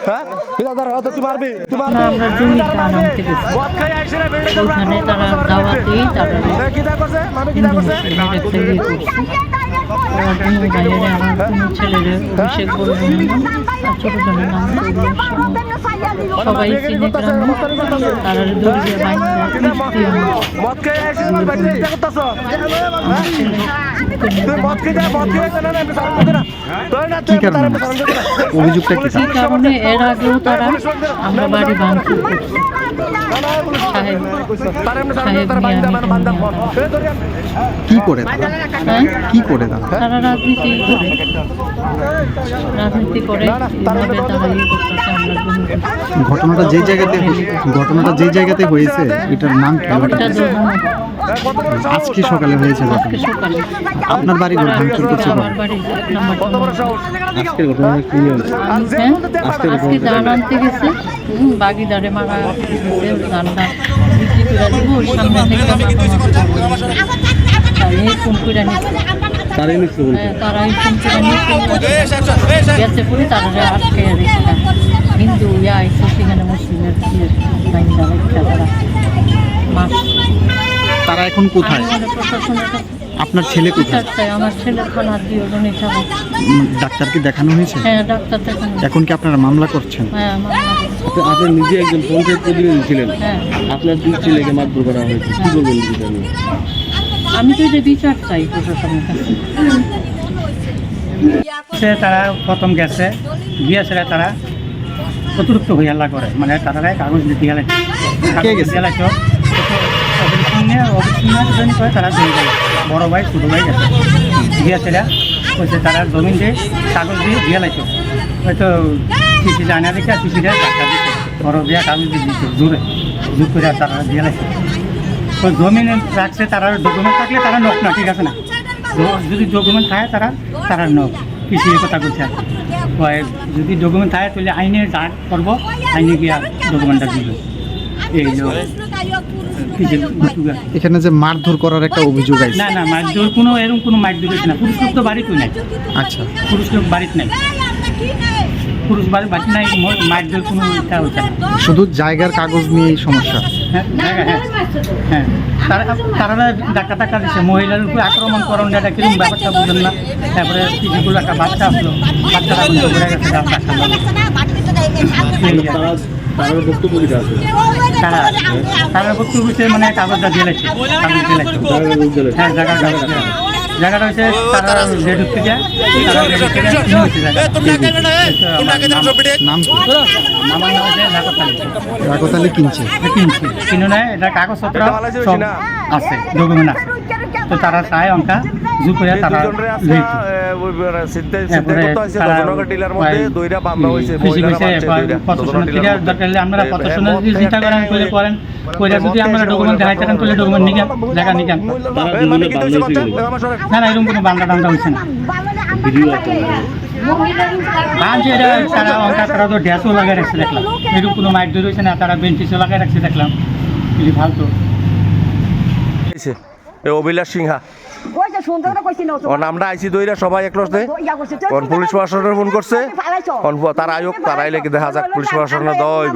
হ্যাঁ? তুই মারবি তুই মারবি। আমরা জমি টান আনতে গেছি না ওখানে তারা দাওয়াতেই তারা কি করছে মারবে কি করছে দুই বাইরে আমার কোনো ছেলেরে অভিষেক বলবেন আর ছোট নাম সবাই চিনে গ্রামে তারা দৌড়িয়ে বাইরে মদ খাই আইসে না বেড়ে এটা করতেছ তুই মদ খেয়ে যা মদ খেয়ে যা না না আমি সালাম করতে না তোর না তুই তার আমি সালাম করতে না অভিযোগটা কি কারণে এর আগেও তারা? আমরা বাড়ি ভাঙচুর করছি কি করে হ্যাঁ? কি করে তারা? রাজনীতি করে। রাজনীতি করে। ঘটনাটা যে জায়গাতে ঘটনাটা যে জায়গাতে হয়েছে এটার নাম আজকে সকালে হয়েছে সকালে আপনার বাড়ি ঘর ভাঙচুর করছে আজকের ঘটনা কি নিয়ম হ্যাঁ? আজকে ধান আনতে গেছে। বাগিদারে মারা গেছে বিক্রি করে দিব সামনে থেকে ফোন করে নিচ্ছে তারাই হ্যাঁ, তারাই গেছে পরে তারা আটকে হিন্দু ইয়া সেখানে মুসলিমের তারা এখন কোথায়? আপনার ছেলে কোথায়? আমার ছেলে ডাক্তারকে দেখানো হয়েছে? হ্যাঁ ডাক্তার দেখানো এখন কি আপনারা মামলা করছেন? হ্যাঁ আপনি আপনি নিজে একজন পঞ্চায়েত প্রতিনিধি ছিলেন। হ্যাঁ। আপনার দুই ছেলেকে মারধর করা হয়েছে। কি বলবেন বিষয়টা নিয়ে? আমি তো এটা বিচার চাই প্রশাসনের কাছে। সে তারা প্রথম গেছে গিয়েছে তারা অতিরিক্ত হয়ে হাল্লা করে। মানে তারা কাগজ দিতে গেলে। তারা দিয়ে গেল। বড় ভাই ছোটো ভাই গেছে। গিয়েছে কইছে তারা জমিন দিয়ে কাগজ দিয়ে দিয়ে লাইতো হয়তো কৃষি জানা দেখে কৃষিটা টাকা দিচ্ছে বড় দিয়া কাগজ দিয়ে দিচ্ছে জোরে। জোর করে তারা দিয়ে লাইছে। তো জমিন রাখছে তারা ডকুমেন্ট থাকলে তারা নক না ঠিক আছে না? যদি ডকুমেন্ট থাকে তারা তারা নক কৃষি কথা বলছে আর যদি ডকুমেন্ট থাকে তাহলে আইনে যা করব আইনে গিয়া ডকুমেন্টটা দিবে। এই এখানে যে মারধর করার একটা অভিযোগ আছে। না না মারধর কোনো এরকম কোনো মারধর না। পুরুষ লোক তো বাড়িতে নাই। আচ্ছা। পুরুষ লোক বাড়িতে নাই। পুরুষ বাড়ি বাড়িতে নাই মারধর কোনো শুধু জায়গার কাগজ নিয়েই সমস্যা। হ্যাঁ হ্যাঁ হ্যাঁ হ্যাঁ তারা তারা ডাক্তার টাকা দিচ্ছে মহিলার উপরে আক্রমণ করেন এটা কীরকম ব্যাপারটা বুঝলেন না তারপরে কিছুগুলো একটা বাচ্চা আসলো বাচ্চাটা করে গেছে তারা তারা বক্তব্য দিতে তারা তারা বক্তব্য মানে কাগজটা দিয়ে লাগছে কাগজ দিয়ে লাগছে হ্যাঁ জায়গা লাগছে। জায়গাটা হচ্ছে তারা যায়। নাম আমার নাম হচ্ছে কিনছে। কিনছি। কিনে নেয় এটা কাগজপত্র আছে ডকুমেন্ট আছে। তো তারা চায় অঙ্কা জু করে তারা আমরা প্রশাসনের যদি চিন্তা করেন তাহলে করেন কইরা যদি আমরা ডকুমেন্ট দেখাইতে পারেন তাহলে ডকুমেন্ট নিকেন জায়গা নিকেন না না এরকম কোনো বান্দা টান্দা হয়েছে না। তারা অঙ্কা তারা তো ড্যাসও লাগাই রাখছে দেখলাম। এরকম কোনো মাইক দূর হয়েছে না তারা বেঞ্চিসও লাগাই রাখছে দেখলাম। ফালতু। অভিলাষ সিংহা। ওর নামটা আইসি দইরা সবাই একলসে করছে কোন পুলিশ প্রশাসনের ফোন করছে। কোন তারা আয়োগ তারা আইলে কি দেখা যাক পুলিশ প্রশাসনের দইব।